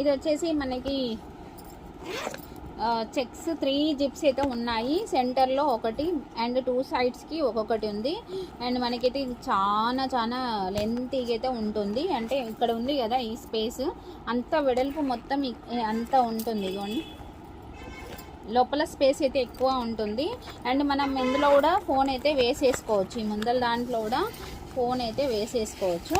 ఇది వచ్చేసి మనకి చెక్స్ త్రీ జిప్స్ అయితే ఉన్నాయి. సెంటర్లో ఒకటి అండ్ టూ సైడ్స్కి ఒక్కొక్కటి ఉంది. అండ్ మనకైతే ఇది చాలా చాలా లెంతీగా అయితే ఉంటుంది. అంటే ఇక్కడ ఉంది కదా ఈ స్పేస్. అంత వెడల్పు మొత్తం అంత ఉంటుంది ఇదిగోండి. లోపల స్పేస్ అయితే ఎక్కువ ఉంటుంది. అండ్ మనం ఇందులో కూడా ఫోన్ అయితే వేసేసుకోవచ్చు. ఈ ముందల దాంట్లో కూడా ఫోన్ అయితే వేసేసుకోవచ్చు.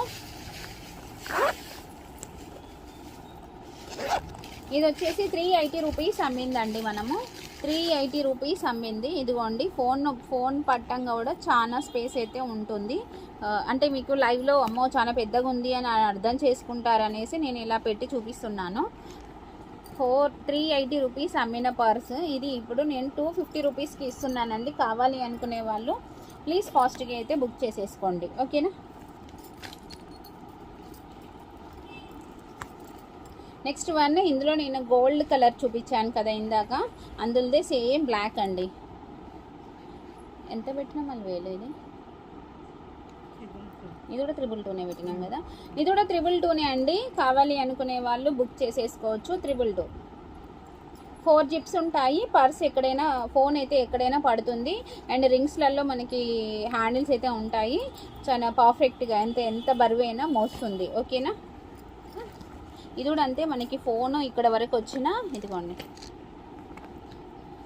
ఇది వచ్చేసి త్రీ ఎయిటీ రూపీస్ అమ్మిందండి మనము. త్రీ ఎయిటీ రూపీస్ అమ్మింది. ఇదిగోండి ఫోన్ ఫోన్ పట్టంగా కూడా చాలా స్పేస్ అయితే ఉంటుంది. అంటే మీకు లైవ్లో అమ్మో చాలా పెద్దగా ఉంది అని అర్థం చేసుకుంటారనేసి నేను ఇలా పెట్టి చూపిస్తున్నాను. ఫోర్ త్రీ ఎయిటీ రూపీస్ అమ్మిన పర్స్ ఇది ఇప్పుడు నేను టూ ఫిఫ్టీ రూపీస్కి ఇస్తున్నానండి. కావాలి అనుకునే వాళ్ళు ప్లీజ్ ఫాస్ట్గా అయితే బుక్ చేసేసుకోండి. ఓకేనా నెక్స్ట్ వన్ ఇందులో నేను గోల్డ్ కలర్ చూపించాను కదా ఇందాక. అందులోదే సేమ్ బ్లాక్ అండి. ఎంత పెట్టినా మళ్ళీ వేలు ఇది. ఇది కూడా త్రిబుల్ టూనే పెట్టినాం కదా. ఇది కూడా త్రిబుల్ టూనే అండి. కావాలి అనుకునే వాళ్ళు బుక్ చేసేసుకోవచ్చు త్రిబుల్ టూ ఫోర్ జిప్స్ ఉంటాయి. పర్స్ ఎక్కడైనా ఫోన్ అయితే ఎక్కడైనా పడుతుంది. అండ్ రింగ్స్లలో మనకి హ్యాండిల్స్ అయితే ఉంటాయి. చాలా పర్ఫెక్ట్గా ఎంత ఎంత బరువైనా మోస్తుంది. ఓకేనా ఇది కూడా అంతే మనకి ఫోన్ ఇక్కడ వరకు వచ్చిన ఇదిగోండి.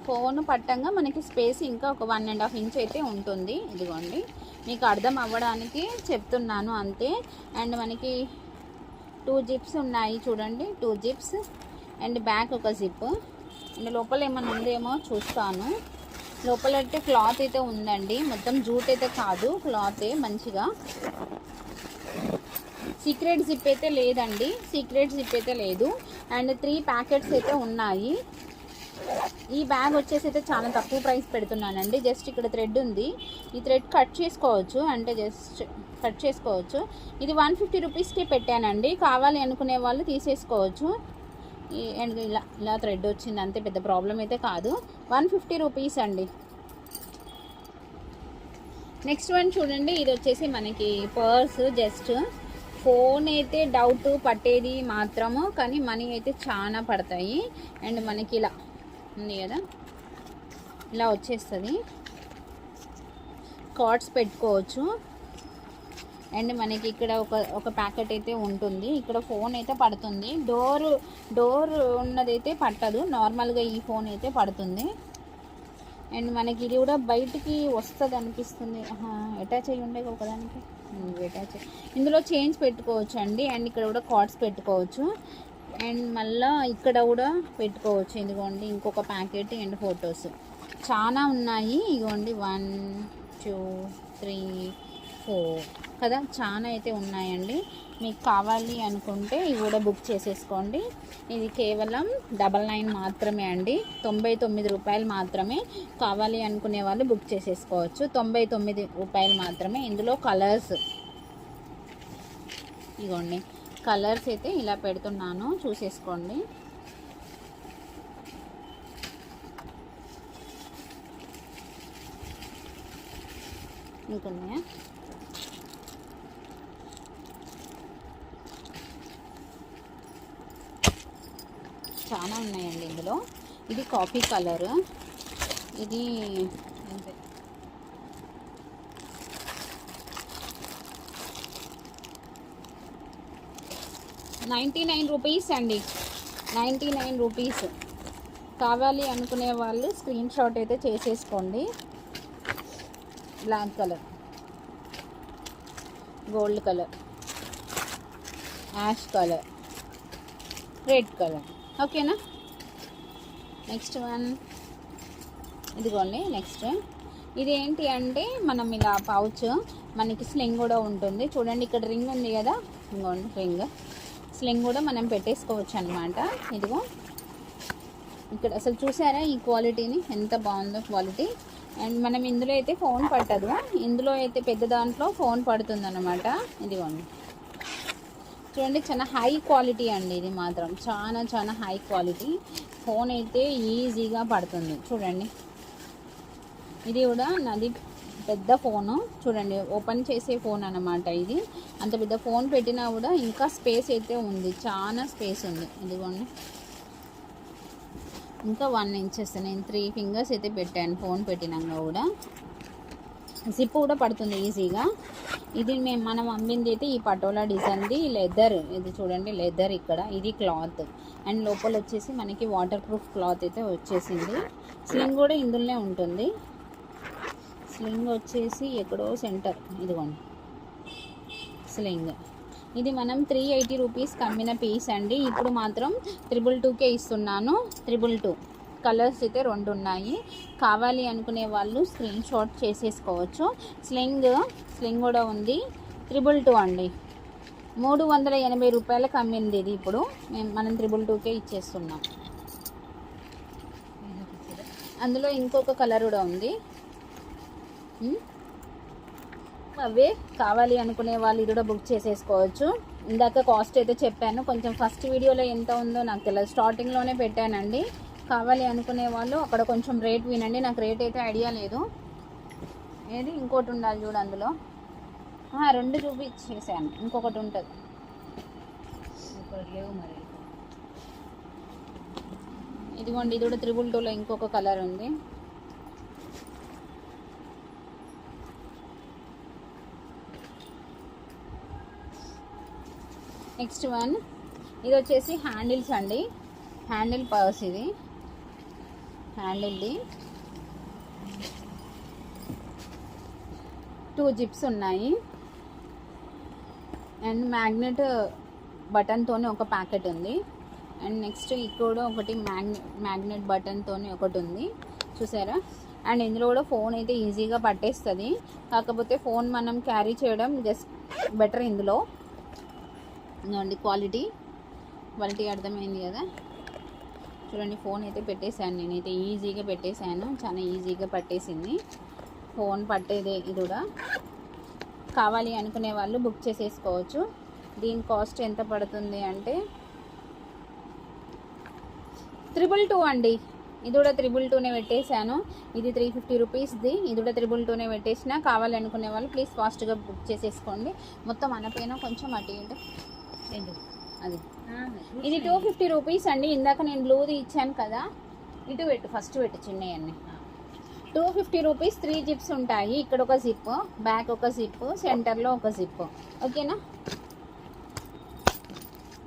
ఫోన్ పట్టంగా మనకి స్పేస్ ఇంకా ఒక వన్ అండ్ హాఫ్ ఇంచ్ అయితే ఉంటుంది. ఇదిగోండి. మీకు అర్థం అవ్వడానికి చెప్తున్నాను అంతే. అండ్ మనకి టూ జిప్స్ ఉన్నాయి చూడండి. టూ జిప్స్ అండ్ బ్యాక్ ఒక జిప్. అండ్ లోపల ఏమైనా ఉందేమో చూస్తాను. లోపల అయితే క్లాత్ అయితే ఉందండి. మొత్తం జూట్ అయితే కాదు క్లాతే మంచిగా. సీక్రెట్ జిప్ అయితే లేదండి. సీక్రెట్ జిప్ అయితే లేదు. అండ్ త్రీ ప్యాకెట్స్ అయితే ఉన్నాయి. ఈ బ్యాగ్ వచ్చేసి అయితే చాలా తక్కువ ప్రైస్ పెడుతున్నానండి. జస్ట్ ఇక్కడ థ్రెడ్ ఉంది. ఈ థ్రెడ్ కట్ చేసుకోవచ్చు. అంటే జస్ట్ కట్ చేసుకోవచ్చు. ఇది వన్ ఫిఫ్టీ రూపీస్కే పెట్టానండి. కావాలి అనుకునే వాళ్ళు తీసేసుకోవచ్చు. అండ్ ఇలా ఇలా థ్రెడ్ వచ్చింది. అంతే పెద్ద ప్రాబ్లం అయితే కాదు. వన్ ఫిఫ్టీ రూపీస్ అండి. నెక్స్ట్ వన్ చూడండి. ఇది వచ్చేసి మనకి పర్స్ జస్ట్ ఫోన్ అయితే డౌట్ పట్టేది మాత్రము కానీ మనీ అయితే చాలా పడతాయి. అండ్ మనకి ఇలా ఉంది కదా? ఇలా వచ్చేస్తుంది. కార్డ్స్ పెట్టుకోవచ్చు. అండ్ మనకి ఇక్కడ ఒక ఒక ప్యాకెట్ అయితే ఉంటుంది. ఇక్కడ ఫోన్ అయితే పడుతుంది. డోర్ డోర్ ఉన్నదైతే పట్టదు. నార్మల్గా ఈ ఫోన్ అయితే పడుతుంది. అండ్ మనకి ఇది కూడా బయటికి వస్తుంది అనిపిస్తుంది అటాచ్ అయ్యి ఉండే ఒకదానికి. Hmm, ఇందులో చేంజ్ పెట్టుకోవచ్చు అండి అండ్ ఇక్కడ కూడా కార్డ్స్ పెట్టుకోవచ్చు. అండ్ మళ్ళీ ఇక్కడ కూడా పెట్టుకోవచ్చు. ఇదిగోండి ఇంకొక ప్యాకెట్ అండ్ ఫొటోస్ చాలా ఉన్నాయి. ఇదిగోండి వన్ టూ త్రీ ఫోర్ కదా చాలా అయితే ఉన్నాయండి. మీకు కావాలి అనుకుంటే ఇవి కూడా బుక్ చేసేసుకోండి. ఇది కేవలం డబల్ నైన్ మాత్రమే అండి. తొంభై తొమ్మిది రూపాయలు మాత్రమే కావాలి అనుకునే వాళ్ళు బుక్ చేసేసుకోవచ్చు. తొంభై తొమ్మిది రూపాయలు మాత్రమే. ఇందులో కలర్స్. ఇగోండి. కలర్స్ అయితే ఇలా పెడుతున్నాను. చూసేసుకోండి. ఇంకున్నాయా? చాలా ఉన్నాయండి ఇందులో. ఇది కాఫీ కలర్. ఇది నైంటీ నైన్ రూపీస్ అండి. Ninety nine rupees. కావాలి అనుకునే వాళ్ళు స్క్రీన్ షాట్ అయితే చేసేసుకోండి. Black colour. Gold colour. Ash colour. Red colour. ఓకేనా? నెక్స్ట్ వన్ ఇదిగోండి నెక్స్ట్ ఇది ఏంటి అంటే మనం ఇలా పౌచ్ మనకి స్లింగ్ కూడా ఉంటుంది. చూడండి ఇక్కడ రింగ్ ఉంది కదా? ఇంకోండి రింగ్ స్లింగ్ కూడా మనం పెట్టేసుకోవచ్చు అనమాట ఇదిగో. ఇక్కడ అసలు చూసారా ఈ క్వాలిటీని ఎంత బాగుందో క్వాలిటీ అండ్ మనం ఇందులో అయితే ఫోన్ పట్టదు ఇందులో అయితే పెద్ద దాంట్లో ఫోన్ పడుతుంది అనమాట ఇదిగోండి. చూడండి చాలా హై క్వాలిటీ అండి ఇది మాత్రం. చాలా చాలా హై క్వాలిటీ. ఫోన్ అయితే ఈజీగా పడుతుంది. చూడండి. ఇది కూడా నాది పెద్ద ఫోను. చూడండి ఓపెన్ చేసే ఫోన్ అన్నమాట ఇది. అంత పెద్ద ఫోన్ పెట్టినా కూడా ఇంకా స్పేస్ అయితే ఉంది. చాలా స్పేస్ ఉంది. ఇదిగోండి. ఇంకా వన్ ఇంచెస్. నేను త్రీ ఫింగర్స్ అయితే పెట్టాను ఫోన్ పెట్టినాక కూడా. జిప్ కూడా పడుతుంది ఈజీగా. ఇది మేము మనం అమ్మింది అయితే ఈ పటోలా డిజైన్ది లెదర్ ఇది చూడండి లెదర్ ఇక్కడ. ఇది క్లాత్ అండ్ లోపల వచ్చేసి మనకి వాటర్ ప్రూఫ్ క్లాత్ అయితే వచ్చేసింది. స్లింగ్ కూడా ఇందులోనే ఉంటుంది. స్లింగ్ వచ్చేసి ఎక్కడో సెంటర్ ఇదిగోండి. స్లింగ్ ఇది మనం త్రీ ఎయిటీ రూపీస్కి అమ్మిన పీస్ అండి. ఇప్పుడు మాత్రం త్రిబుల్ టూకే ఇస్తున్నాను. త్రిబుల్ టూ కలర్స్ అయితే రెండు ఉన్నాయి. కావాలి అనుకునే వాళ్ళు స్క్రీన్ షాట్ చేసేసుకోవచ్చు. స్లింగ్ స్లింగ్ కూడా ఉంది. త్రిబుల్ టూ అండి. మూడు వందల ఎనభై రూపాయలకు అమ్మింది ఇది ఇప్పుడు. మేము మనం త్రిబుల్ టూకే ఇచ్చేస్తున్నాం. అందులో ఇంకొక కలర్ కూడా ఉంది. అవే కావాలి అనుకునే వాళ్ళు ఇది కూడా బుక్ చేసేసుకోవచ్చు. ఇందాక కాస్ట్ అయితే చెప్పాను. కొంచెం ఫస్ట్ వీడియోలో ఎంత ఉందో నాకు తెలియదు స్టార్టింగ్లోనే పెట్టానండి. కావాలి అనుకునే వాళ్ళు అక్కడ కొంచెం రేట్ వినండి. నాకు రేట్ అయితే ఐడియా లేదు. ఏది? ఇంకోటి ఉండాలి చూడు అందులో. రెండు చూపించేసాను. ఇంకొకటి ఉంటుంది. లేవు మరి. ఇదిగోండి ఇది కూడా త్రిబుల్ టూలో ఇంకొక కలర్ ఉంది. నెక్స్ట్ వన్ ఇది వచ్చేసి హ్యాండిల్స్ అండి. హ్యాండిల్ పర్స్ ఇది. హ్యాండిల్ది టూ జిప్స్ ఉన్నాయి. అండ్ మ్యాగ్నెట్ బటన్తోనే ఒక ప్యాకెట్ ఉంది. అండ్ నెక్స్ట్ ఇక్కడ ఒకటి మ్యాగ్నె మ్యాగ్నెట్ బటన్తోనే ఒకటి ఉంది. చూసారా? అండ్ ఇందులో కూడా ఫోన్ అయితే ఈజీగా పట్టేస్తుంది. కాకపోతే ఫోన్ మనం క్యారీ చేయడం జస్ట్ బెటర్ ఇందులో. క్వాలిటీ క్వాలిటీ అర్థమైంది కదా? చూడండి ఫోన్ అయితే పెట్టేశాను నేనైతే. ఈజీగా పెట్టేశాను. చాలా ఈజీగా పట్టేసింది. ఫోన్ పట్టేదే ఇది కూడా. కావాలి అనుకునే వాళ్ళు బుక్ చేసేసుకోవచ్చు. దీని కాస్ట్ ఎంత పడుతుంది అంటే త్రిబుల్ టూ అండి. ఇది కూడా త్రిబుల్ టూనే పెట్టేశాను. ఇది త్రీ ఫిఫ్టీ రూపీస్ది. ఇది కూడా త్రిబుల్ టూనే పెట్టేసిన. కావాలి అనుకునే వాళ్ళు ప్లీజ్ ఫాస్ట్గా బుక్ చేసేసుకోండి. మొత్తం అనపైన కొంచెం అటు ఏంటో అది. ఇది టూ ఫిఫ్టీ రూపీస్ అండి. ఇందాక నేను బ్లూది ఇచ్చాను కదా. ఇటు పెట్టు ఫస్ట్ పెట్టు చిన్నవన్నీ two fifty rupees three zips ఉంటాయి. ఇక్కడ ఒక జిప్ బ్యాక్ ఒక జిప్ సెంటర్లో ఒక జిప్ ఓకేనా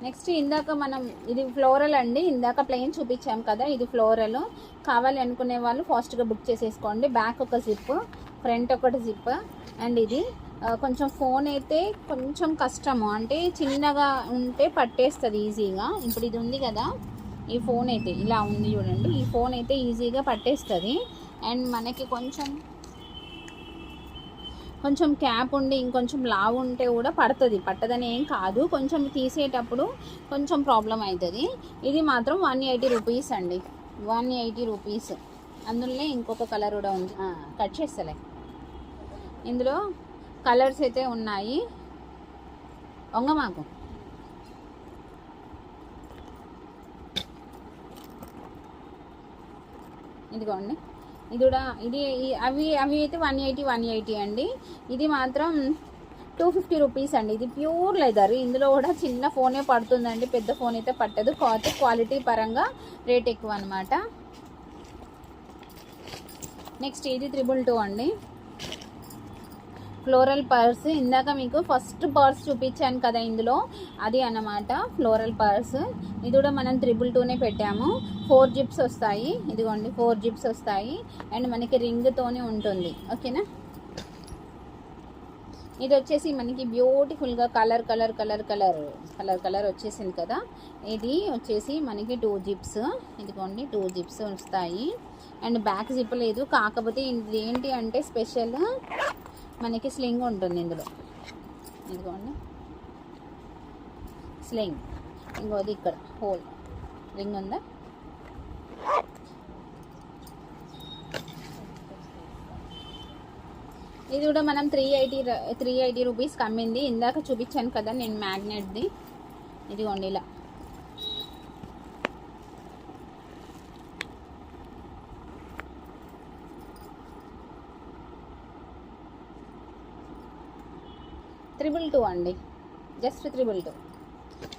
నెక్స్ట్ ఇందాక మనం ఇది ఫ్లోరల్ అండి. ఇందాక ప్లెయిన్ చూపించాం కదా ఇది ఫ్లోరల్ కావాలి అనుకునే వాళ్ళు ఫాస్ట్గా బుక్ చేసేసుకోండి. బ్యాక్ ఒక జిప్ ఫ్రంట్ ఒకటి జిప్ అండ్ ఇది కొంచెం ఫోన్ అయితే కొంచెం కష్టము. అంటే చిన్నగా ఉంటే పట్టేస్తుంది ఈజీగా. ఇప్పుడు ఇది ఉంది కదా ఈ ఫోన్ అయితే ఇలా ఉంది చూడండి. ఈ ఫోన్ అయితే ఈజీగా పట్టేస్తుంది. అండ్ మనకి కొంచెం కొంచెం క్యాప్ ఉండి ఇంకొంచెం లావు ఉంటే కూడా పడుతుంది. పట్టదని ఏం కాదు. కొంచెం తీసేటప్పుడు కొంచెం ప్రాబ్లం అవుతుంది ఇది మాత్రం వన్ ఎయిటీ రూపీస్ అండి. వన్ ఎయిటీ రూపీస్ అందులోనే ఇంకొక కలర్ కూడా ఉంది. కట్ చేస్తలే ఇందులో కలర్స్ అయితే ఉన్నాయి. వంగ మాకు. ఇదిగోండి. ఇది కూడా ఇది అవి అవి అయితే వన్ ఎయిటీ వన్ ఎయిటీ అండి. ఇది మాత్రం టూ ఫిఫ్టీ రూపీస్ అండి. ఇది ప్యూర్ లెదర్. ఇందులో కూడా చిన్న ఫోనే పడుతుందండి. పెద్ద ఫోన్ అయితే పట్టదు. కాకపోతే క్వాలిటీ పరంగా రేట్ ఎక్కువ అనమాట నెక్స్ట్ ఇది త్రిబుల్ టూ అండి. Floral purse. ఇందాక మీకు ఫస్ట్ పర్స్ చూపించాను కదా ఇందులో. అది అన్నమాట ఫ్లోరల్ పర్స్. ఇది కూడా మనం త్రిబుల్ టూనే పెట్టాము. ఫోర్ జిప్స్ వస్తాయి. ఇదిగోండి ఫోర్ జిప్స్ వస్తాయి. అండ్ మనకి రింగ్తోనే ఉంటుంది. ఓకేనా? ఇది వచ్చేసి మనకి బ్యూటిఫుల్గా colour colour colour colour colour colour వచ్చేసింది కదా. ఇది వచ్చేసి మనకి టూ జిప్స్. ఇదిగోండి టూ జిప్స్ వస్తాయి. అండ్ బ్యాక్ జిప్ లేదు. కాకపోతే ఇది ఏంటి అంటే స్పెషల్ మనకి స్లింగ్ ఉంటుంది ఇందులో. ఇదిగోండి. స్లింగ్. ఇంకోది ఇక్కడ హోల్. రింగ్ ఉందా? ఇది కూడా మనం త్రీ ఎయిటీ త్రీ ఎయిటీ రూపీస్కి అమ్మింది ఇందాక చూపించాను కదా నేను మ్యాగ్నెట్ది ఇదిగోండి ఇలా. త్రిబుల్ టూ అండి. Just triple two.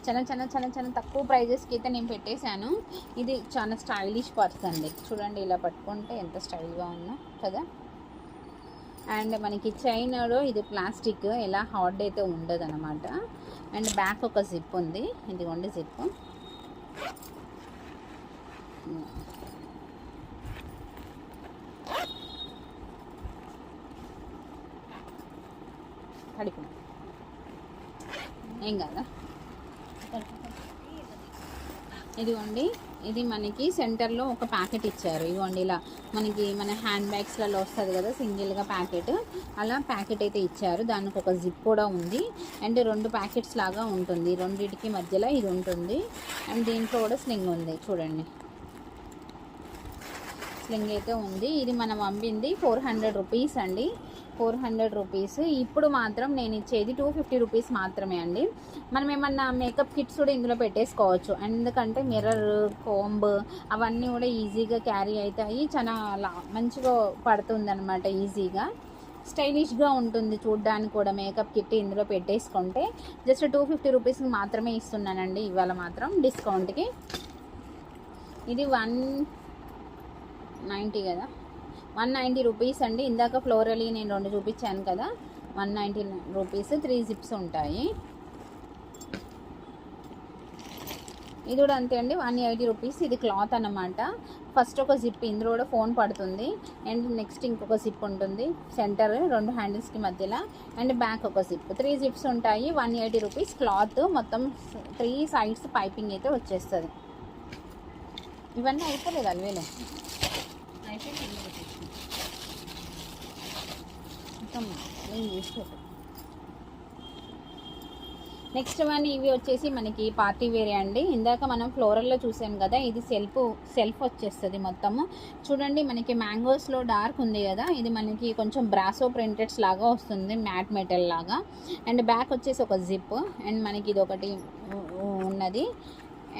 చాలా చాలా చాలా చాలా తక్కువ ప్రైజెస్కి అయితే నేను పెట్టేశాను. ఇది చాలా స్టైలిష్ పర్స్ అండి. చూడండి ఇలా పట్టుకుంటే ఎంత స్టైల్గా ఉందో కదా. అండ్ మనకి చైనాలో ఇది ప్లాస్టిక్ ఎలా హార్డ్ అయితే ఉండదు అనమాట అండ్ బ్యాక్ ఒక జిప్ ఉంది. ఇదిగోండి జిప్ ఏం కాదా? ఇదిగోండి ఇది మనకి సెంటర్లో ఒక ప్యాకెట్ ఇచ్చారు. ఇదిగోండి ఇలా మనకి మన హ్యాండ్ బ్యాగ్స్లలో వస్తుంది కదా సింగిల్గా ప్యాకెట్. అలా ప్యాకెట్ అయితే ఇచ్చారు. దానికి ఒక జిప్ కూడా ఉంది. అండ్ రెండు ప్యాకెట్స్ లాగా ఉంటుంది. రెండింటికి మధ్యలో ఇది ఉంటుంది. అండ్ దీంట్లో కూడా స్లింగ్ ఉంది. చూడండి. స్లింగ్ అయితే ఉంది. ఇది మనం పంపింది ఫోర్ హండ్రెడ్ రూపీస్ అండి. Four hundred rupees. ఇప్పుడు మాత్రం నేను ఇచ్చేది టూ ఫిఫ్టీ రూపీస్ మాత్రమే అండి. మనం ఏమన్నా మేకప్ కిట్స్ కూడా ఇందులో పెట్టేసుకోవచ్చు. ఎందుకంటే మిర్రర్ కోంబ్ అవన్నీ కూడా ఈజీగా క్యారీ అవుతాయి. చాలా లా- మంచిగా పడుతుంది అనమాట ఈజీగా స్టైలిష్గా ఉంటుంది చూడ్డానికి కూడా మేకప్ కిట్ ఇందులో పెట్టేసుకుంటే. జస్ట్ టూ ఫిఫ్టీ రూపీస్కి మాత్రమే ఇస్తున్నానండి. ఇవాళ మాత్రం డిస్కౌంట్కి ఇది వన్ నైంటీ కదా? వన్ నైంటీ రూపీస్ అండి. ఇందాక ఫ్లోరలీ నేను రెండు చూపించాను కదా. One ninety rupees three zips ఉంటాయి. ఇది కూడా అంతే అండి. One eighty rupees. ఇది క్లాత్ అన్నమాట. ఫస్ట్ ఒక జిప్ ఇందులో కూడా ఫోన్ పడుతుంది. అండ్ నెక్స్ట్ ఇంకొక జిప్ ఉంటుంది. సెంటర్ రెండు హ్యాండిల్స్కి మధ్యలో. అండ్ బ్యాక్ ఒక జిప్. త్రీ జిప్స్ ఉంటాయి. One eighty rupees. క్లాత్ మొత్తం త్రీ సైడ్స్ పైపింగ్ అయితే వచ్చేస్తుంది. ఇవన్నీ అయిపోలేదు అల్వేలో? మొత్తం నెక్స్ట్ వన్ ఇవి వచ్చేసి మనకి పార్టీ వేరే అండి. ఇందాక మనం ఫ్లోరల్లో చూసాం కదా ఇది సెల్ఫ్ సెల్ఫ్ వచ్చేస్తుంది మొత్తము. చూడండి మనకి మ్యాంగోస్లో డార్క్ ఉంది కదా ఇది మనకి కొంచెం బ్రాసో ప్రింటెడ్స్ లాగా వస్తుంది మ్యాట్ మెటల్ లాగా. అండ్ బ్యాక్ వచ్చేసి ఒక జిప్ అండ్ మనకి ఇది ఒకటి ఉన్నది.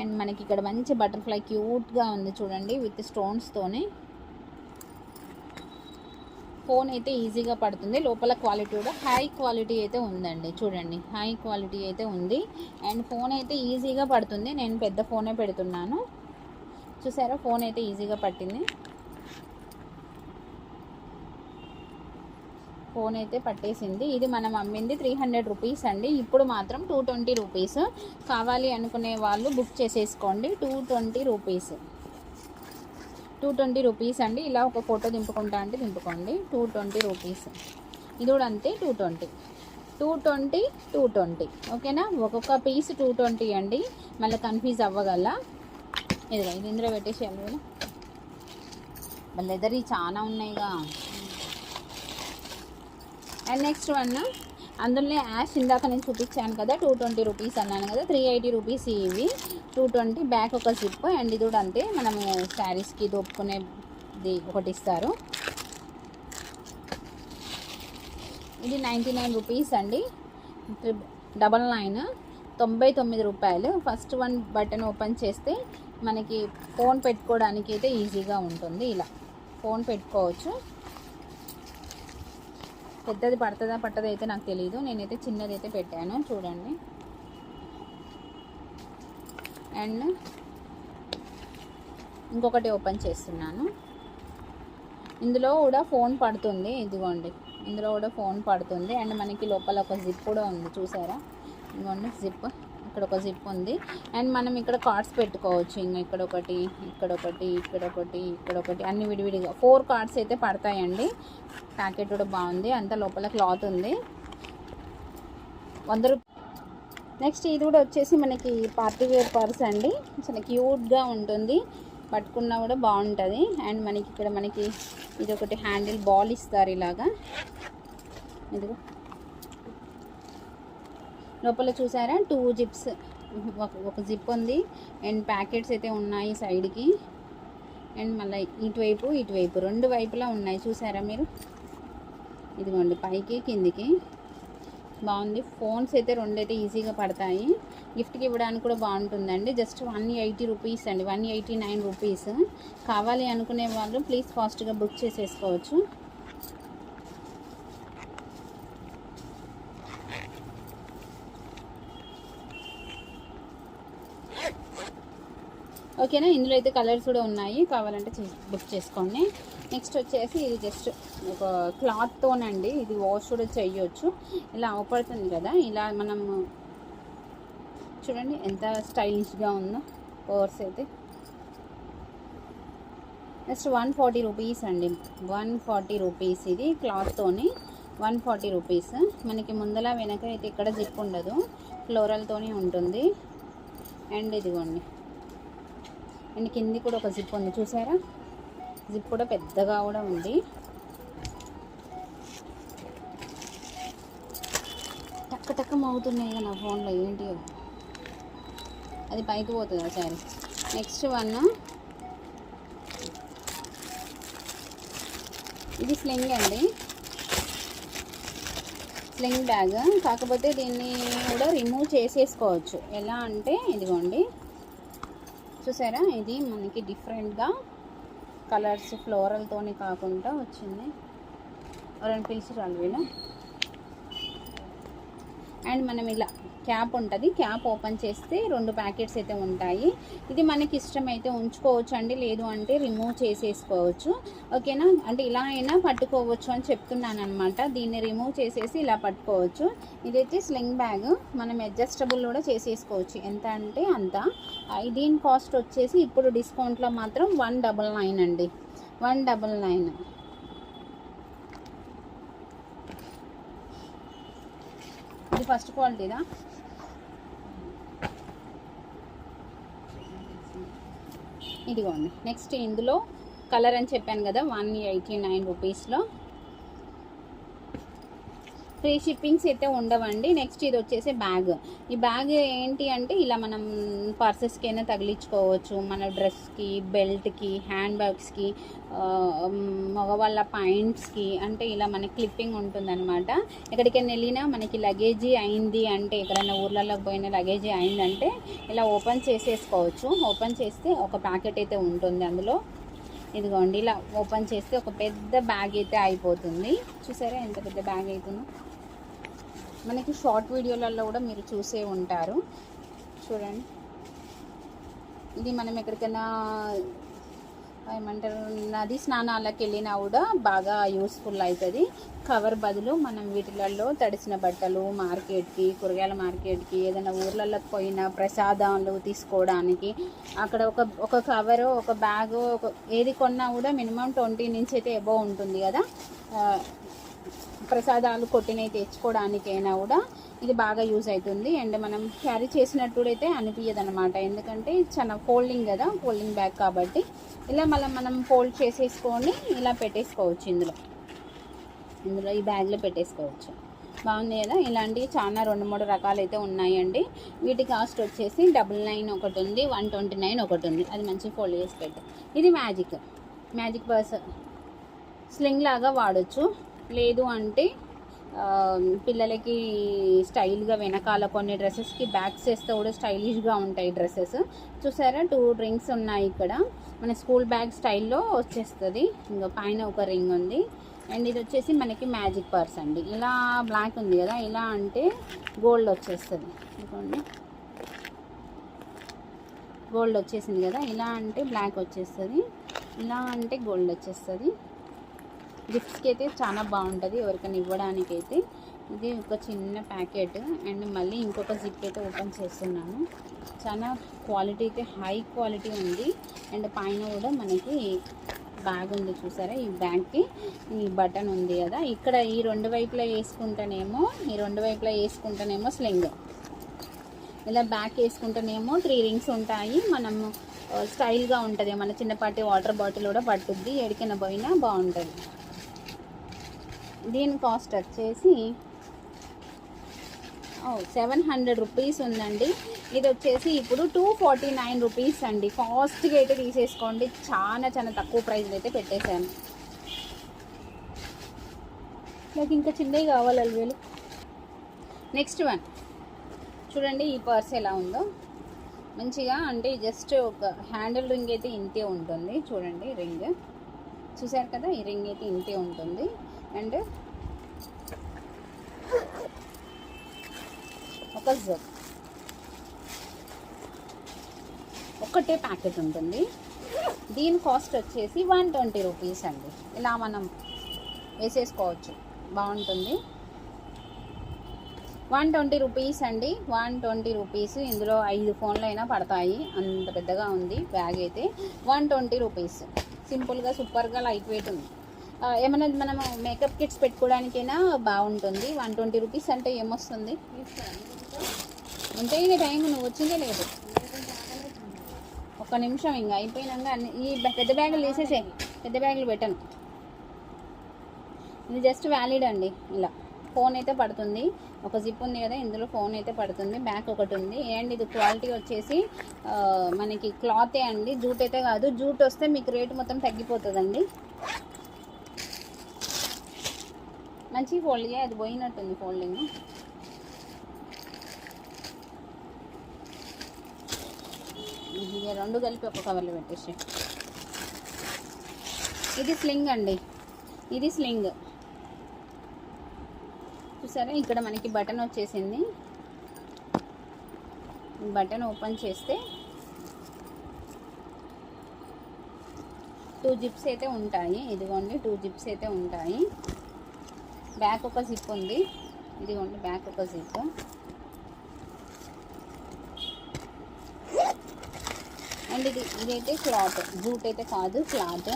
అండ్ మనకి ఇక్కడ మంచి బటర్ఫ్లై క్యూట్గా ఉంది చూడండి విత్ స్టోన్స్తోనే ఫోన్ అయితే ఈజీగా పడుతుంది. లోపల క్వాలిటీ కూడా హై క్వాలిటీ అయితే ఉందండి. చూడండి హై క్వాలిటీ అయితే ఉంది. అండ్ ఫోన్ అయితే ఈజీగా పడుతుంది. నేను పెద్ద ఫోనే పెడుతున్నాను. చూసారా ఫోన్ అయితే ఈజీగా పట్టింది. ఫోన్ అయితే పట్టేసింది. ఇది మనం అమ్మింది త్రీ హండ్రెడ్ రూపీస్ అండి. ఇప్పుడు మాత్రం టూ ట్వంటీ రూపీస్. కావాలి అనుకునే వాళ్ళు బుక్ చేసేసుకోండి. Two twenty rupees. Two twenty rupees అండి. ఇలా ఒక ఫోటో దింపుకుంటా అంటే దింపుకోండి. Two twenty rupees. ఇది కూడా అంతే two twenty. Two twenty two twenty. ఓకేనా? ఒక్కొక్క పీస్ టూ ట్వంటీ అండి. మళ్ళీ కన్ఫ్యూజ్ అవ్వగల. ఇదిగో ఇది ఇందులో పెట్టేసేయాలి కదా మళ్ళీ చాలా ఉన్నాయిగా. అండ్ నెక్స్ట్ వన్ అందులోనే యాష్ ఇందాక నేను చూపించాను కదా టూ ట్వంటీ రూపీస్ అన్నాను కదా త్రీ ఎయిటీ రూపీస్ ఇవి. టూ ట్వంటీ బ్యాక్ ఒక జిప్ అండ్ ఇది కూడా అంతే. మనము శారీస్కి దొప్పుకునేది ఒకటి ఇస్తారు. ఇది నైంటీ నైన్ రూపీస్ అండి. డబల్ నైన్ తొంభై తొమ్మిది రూపాయలు. ఫస్ట్ వన్ బటన్ ఓపెన్ చేస్తే మనకి ఫోన్ పెట్టుకోవడానికి అయితే ఈజీగా ఉంటుంది. ఇలా ఫోన్ పెట్టుకోవచ్చు. పెద్దది పడుతుందా పట్టదా అయితే నాకు తెలియదు నేనైతే చిన్నది అయితే పెట్టాను. చూడండి. అండ్ ఇంకొకటి ఓపెన్ చేస్తున్నాను. ఇందులో కూడా ఫోన్ పడుతుంది. ఇదిగోండి. ఇందులో కూడా ఫోన్ పడుతుంది. అండ్ మనకి లోపల ఒక జిప్ కూడా ఉంది. చూసారా? ఇదిగోండి జిప్. ఇక్కడ ఒక జిప్ ఉంది. అండ్ మనం ఇక్కడ కార్డ్స్ పెట్టుకోవచ్చు. ఇంకా ఇక్కడ ఒకటి ఇక్కడ ఒకటి ఇక్కడ ఒకటి ఇక్కడ ఒకటి అన్ని విడివిడిగా ఫోర్ కార్డ్స్ అయితే పడతాయండి. ప్యాకెట్ కూడా బాగుంది. అంత లోపల క్లాత్ ఉంది. వంద నెక్స్ట్ ఇది కూడా వచ్చేసి మనకి పార్టీ వేర్ పర్స్ అండి. చాలా క్యూట్గా ఉంటుంది. పట్టుకున్నా కూడా బాగుంటుంది. అండ్ మనకి ఇక్కడ మనకి ఇది ఒకటి హ్యాండిల్ బాల్ ఇస్తారు ఇలాగా. ఇదిగో. లోపల చూసారా? టూ జిప్స్ ఒక ఒక జిప్ ఉంది. అండ్ ప్యాకెట్స్ అయితే ఉన్నాయి సైడ్కి. అండ్ మళ్ళీ ఇటువైపు ఇటువైపు రెండు వైపులా ఉన్నాయి. చూసారా మీరు? ఇదిగోండి పైకి కిందికి. బాగుంది. ఫోన్స్ అయితే రెండు అయితే ఈజీగా పడతాయి. గిఫ్ట్కి ఇవ్వడానికి కూడా బాగుంటుందండి. జస్ట్ వన్ ఎయిటీ రూపీస్ అండి. వన్ ఎయిటీ నైన్ రూపీస్ కావాలి అనుకునే వాళ్ళు ప్లీజ్ ఫాస్ట్గా బుక్ చేసేసుకోవచ్చు. ఓకేనా? ఇందులో అయితే కలర్స్ కూడా ఉన్నాయి. కావాలంటే బుక్ చేసుకోండి. నెక్స్ట్ వచ్చేసి ఇది జస్ట్ ఒక క్లాత్తోనండి ఇది వాష్ కూడా చేయొచ్చు. ఇలా అవపడుతుంది కదా? ఇలా మనం చూడండి ఎంత స్టైలిష్గా ఉందో పర్స్ అయితే. జస్ట్ వన్ ఫార్టీ రూపీస్ అండి. వన్ ఫార్టీ రూపీస్ ఇది క్లాత్తోని వన్ ఫార్టీ రూపీస్. మనకి ముందల వెనక అయితే ఇక్కడ జిప్ ఉండదు. ఫ్లోరల్తోనే ఉంటుంది. అండ్ ఇదిగోండి. అండ్ కింది కూడా ఒక జిప్ ఉంది చూసారా? జిప్ కూడా పెద్దగా కూడా ఉంది. టక్క టక్క మోగుతున్నాయి కదా నా ఫోన్లో ఏంటి అది పైకి పోతుంది? సారీ. నెక్స్ట్ వన్ ఇది స్లింగ్ అండి. స్లింగ్ బ్యాగ్ కాకపోతే దీన్ని కూడా రిమూవ్ చేసేసుకోవచ్చు. ఎలా అంటే ఇదిగోండి. చూసారా? ఇది మనకి డిఫరెంట్గా కలర్స్ ఫ్లోరల్తోని కాకుండా వచ్చింది. ఎవరైనా పిలిచి రాళ్ళు అండ్ మనం ఇలా క్యాప్ ఉంటుంది. క్యాప్ ఓపెన్ చేస్తే రెండు ప్యాకెట్స్ అయితే ఉంటాయి. ఇది మనకి ఇష్టమైతే ఉంచుకోవచ్చు అండి లేదు అంటే రిమూవ్ చేసేసుకోవచ్చు. ఓకేనా? అంటే ఇలా అయినా పట్టుకోవచ్చు అని చెప్తున్నాను అనమాట దీన్ని రిమూవ్ చేసేసి ఇలా పట్టుకోవచ్చు. ఇదైతే స్లింగ్ బ్యాగ్. మనం అడ్జస్టబుల్ కూడా చేసేసుకోవచ్చు. ఎంత అంటే అంత. దీని కాస్ట్ వచ్చేసి ఇప్పుడు డిస్కౌంట్లో మాత్రం వన్ డబల్ నైన్ అండి. One double nine. ఫస్ట్ క్వాలిటీదా ఇదిగోండి. నెక్స్ట్ ఇందులో కలర్ అని చెప్పాను కదా వన్ ఎయిటీ నైన్ రూపీస్లో ఫ్రీ షిప్పింగ్స్ అయితే ఉండవండి. నెక్స్ట్ ఇది వచ్చేసి బ్యాగ్. ఈ బ్యాగ్ ఏంటి అంటే ఇలా మనం పర్సెస్కి అయినా తగిలించుకోవచ్చు. మన డ్రెస్కి బెల్ట్కి హ్యాండ్ బ్యాగ్స్కి మగవాళ్ళ పాయింట్స్కి అంటే ఇలా మన క్లిప్పింగ్ ఉంటుందన్నమాట. ఎక్కడికైనా వెళ్ళినా మనకి లగేజీ అయింది అంటే ఎక్కడైనా ఊర్లలోకి పోయిన లగేజీ అయిందంటే ఇలా ఓపెన్ చేసేసుకోవచ్చు. ఓపెన్ చేస్తే ఒక ప్యాకెట్ అయితే ఉంటుంది అందులో. ఇదిగోండి ఇలా ఓపెన్ చేస్తే ఒక పెద్ద బ్యాగ్ అయితే అయిపోతుంది. చూసారా ఎంత పెద్ద బ్యాగ్ అవుతుందో మనకి షార్ట్ వీడియోలలో కూడా మీరు చూసే ఉంటారు. చూడండి. ఇది మనం ఎక్కడికైనా ఏమంటారు నది స్నానాలకు వెళ్ళినా కూడా బాగా యూస్ఫుల్ అవుతుంది. కవర్ బదులు మనం వీటిలలో తడిసిన బట్టలు మార్కెట్కి కూరగాయల మార్కెట్కి ఏదైనా ఊర్లలోకి పోయిన ప్రసాదాలు తీసుకోవడానికి అక్కడ ఒక ఒక కవరు ఒక బ్యాగు ఒక ఏది కొన్నా కూడా మినిమం ట్వంటీ నుంచి అయితే ఎబో ఉంటుంది కదా. ప్రసాదాలు కొట్టినవి తెచ్చుకోవడానికైనా కూడా ఇది బాగా యూజ్ అవుతుంది. అండ్ మనం క్యారీ చేసినట్టు అయితే అనిపించదు అనమాట ఎందుకంటే చాలా ఫోల్డింగ్ కదా ఫోల్డింగ్ బ్యాగ్ కాబట్టి. ఇలా మళ్ళీ మనం ఫోల్డ్ చేసేసుకొని ఇలా పెట్టేసుకోవచ్చు ఇందులో. ఇందులో ఈ బ్యాగ్లో పెట్టేసుకోవచ్చు. బాగుంది కదా? ఇలాంటివి చాలా రెండు మూడు రకాలు అయితే ఉన్నాయండి. వీటి కాస్ట్ వచ్చేసి డబుల్ నైన్ ఒకటి ఉంది వన్ ట్వంటీ నైన్ ఒకటి ఉంది. అది మంచి ఫోల్డ్ చేసి పెట్టు. ఇది మ్యాజిక్. మ్యాజిక్ పర్స్ స్లింగ్ లాగా వాడచ్చు. లేదు అంటే పిల్లలకి స్టైల్గా వెనకాల కొన్ని డ్రెస్సెస్కి బ్యాగ్స్ వేస్తే కూడా స్టైలిష్గా ఉంటాయి డ్రెస్సెస్. చూసారా? టూ రింగ్స్ ఉన్నాయి ఇక్కడ. మన స్కూల్ బ్యాగ్ స్టైల్లో వచ్చేస్తుంది. ఇంకా పైన ఒక రింగ్ ఉంది. అండ్ ఇది వచ్చేసి మనకి మ్యాజిక్ పర్స్ అండి. ఇలా బ్లాక్ ఉంది కదా? ఇలా అంటే గోల్డ్ వచ్చేస్తుంది. ఇదిగోండి. గోల్డ్ వచ్చేసింది కదా? ఇలా అంటే బ్లాక్ వచ్చేస్తుంది. ఇలా అంటే గోల్డ్ వచ్చేస్తుంది. గిఫ్ట్స్కి అయితే చాలా బాగుంటుంది ఎవరికైనా ఇవ్వడానికి అయితే ఇది ఒక చిన్న ప్యాకెట్ అండ్ మళ్ళీ ఇంకొక జిప్ అయితే ఓపెన్ చేస్తున్నాను. చాలా క్వాలిటీ అయితే హై క్వాలిటీ ఉంది. అండ్ పైన కూడా మనకి బ్యాగ్ ఉంది చూసారా? ఈ బ్యాగ్కి ఈ బటన్ ఉంది కదా. ఇక్కడ ఈ రెండు వైపులా వేసుకుంటానేమో ఈ రెండు వైపులా వేసుకుంటానేమో స్లింగ్. ఇలా బ్యాక్ వేసుకుంటేనేమో త్రీ రింగ్స్ ఉంటాయి. మనము స్టైల్గా ఉంటుంది. మన చిన్నపాటి వాటర్ బాటిల్ కూడా పట్టుద్ది. ఎడికైనా పోయినా బాగుంటుంది. దీని కాస్ట్ వచ్చేసి సెవెన్ హండ్రెడ్ రూపీస్ ఉందండి. ఇది వచ్చేసి ఇప్పుడు టూ ఫార్టీ నైన్ రూపీస్ అండి. కాస్ట్గా అయితే తీసేసుకోండి. చాలా చాలా తక్కువ ప్రైస్లో అయితే పెట్టేశాను. నాకు ఇంకా చిన్నవి కావాలి అల్వేలు నెక్స్ట్ వన్. చూడండి ఈ పర్స్ ఎలా ఉందో. మంచిగా అంటే జస్ట్ ఒక హ్యాండిల్ రింగ్ అయితే ఇంతే ఉంటుంది. చూడండి రింగ్. చూసారు కదా ఈ రింగ్ అయితే ఇంతే ఉంటుంది. అండ్ ఒక జప్ ఒకటే ప్యాకెట్ ఉంటుంది. దీని కాస్ట్ వచ్చేసి వన్ ట్వంటీ రూపీస్ అండి. ఇలా మనం వేసేసుకోవచ్చు. బాగుంటుంది. వన్ ట్వంటీ రూపీస్ అండి. వన్ ట్వంటీ రూపీస్ ఇందులో ఐదు ఫోన్లు అయినా పడతాయి. అంత పెద్దగా ఉంది. బ్యాగ్ అయితే వన్ ట్వంటీ రూపీస్. సింపుల్గా సూపర్గా లైట్ వెయిట్ ఉంది. ఏమైనా మనం మేకప్ కిట్స్ పెట్టుకోవడానికైనా బాగుంటుంది. వన్ ట్వంటీ రూపీస్ అంటే ఏమొస్తుంది? ఉంటే ఇది టైం నువ్వు వచ్చిందే లేదు. ఒక నిమిషం ఇంకా అయిపోయినాక అన్ని ఈ బ్యా- పెద్ద బ్యాగులు తీసేసే. పెద్ద బ్యాగులు పెట్టను. ఇది జస్ట్ వ్యాలిడ్ అండి. ఇలా. ఫోన్ అయితే పడుతుంది. ఒక జిప్ ఉంది కదా ఇందులో ఫోన్ అయితే పడుతుంది. బ్యాక్ ఒకటి ఉంది. అండ్ ఇది క్వాలిటీ వచ్చేసి మనకి క్లాతే అండి. జూట్ అయితే కాదు. జూట్ వస్తే మీకు రేటు మొత్తం తగ్గిపోతుందండి. మంచి ఫోల్డ్ అది పోయినట్టుంది ఫోల్డింగ్. ఇక రెండు కలిపి ఒక కవర్లో పెట్టేసి ఇది స్లింగ్ అండి. ఇది స్లింగ్ చూసారా? ఇక్కడ మనకి బటన్ వచ్చేసింది. బటన్ ఓపెన్ చేస్తే టూ జిప్స్ అయితే ఉంటాయి. ఇదిగోండి టూ జిప్స్ అయితే ఉంటాయి. బ్యాక్ ఒక జిప్ ఉంది. ఇదిగోండి బ్యాక్ ఒక జిప్ అండ్ ఇది ఇదైతే క్లాత్. జూట్ అయితే కాదు క్లాత్.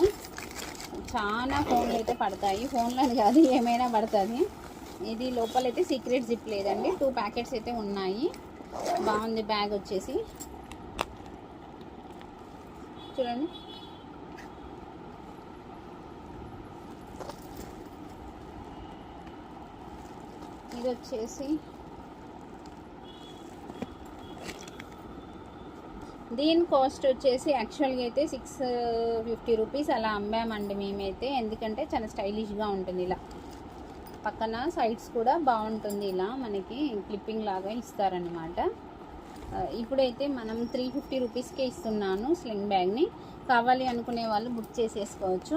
చాలా ఫోన్లు అయితే పడతాయి. ఫోన్లు అని కాదు ఏమైనా పడుతుంది. ఇది లోపలైతే సీక్రెట్ జిప్ లేదండి. టూ ప్యాకెట్స్ అయితే ఉన్నాయి. బాగుంది బ్యాగ్ వచ్చేసి. చూడండి. వచ్చేసి దీని కాస్ట్ వచ్చేసి యాక్చువల్గా అయితే సిక్స్ ఫిఫ్టీ రూపీస్ అలా అమ్మామండి మేమైతే. ఎందుకంటే చాలా స్టైలిష్గా ఉంటుంది ఇలా. పక్కన సైడ్స్ కూడా బాగుంటుంది ఇలా. మనకి క్లిప్పింగ్ లాగా ఇస్తారనమాట ఇప్పుడైతే మనం త్రీ ఫిఫ్టీ రూపీస్కే ఇస్తున్నాను స్లింగ్ బ్యాగ్ని. కావాలి అనుకునే వాళ్ళు బుక్ చేసేసుకోవచ్చు.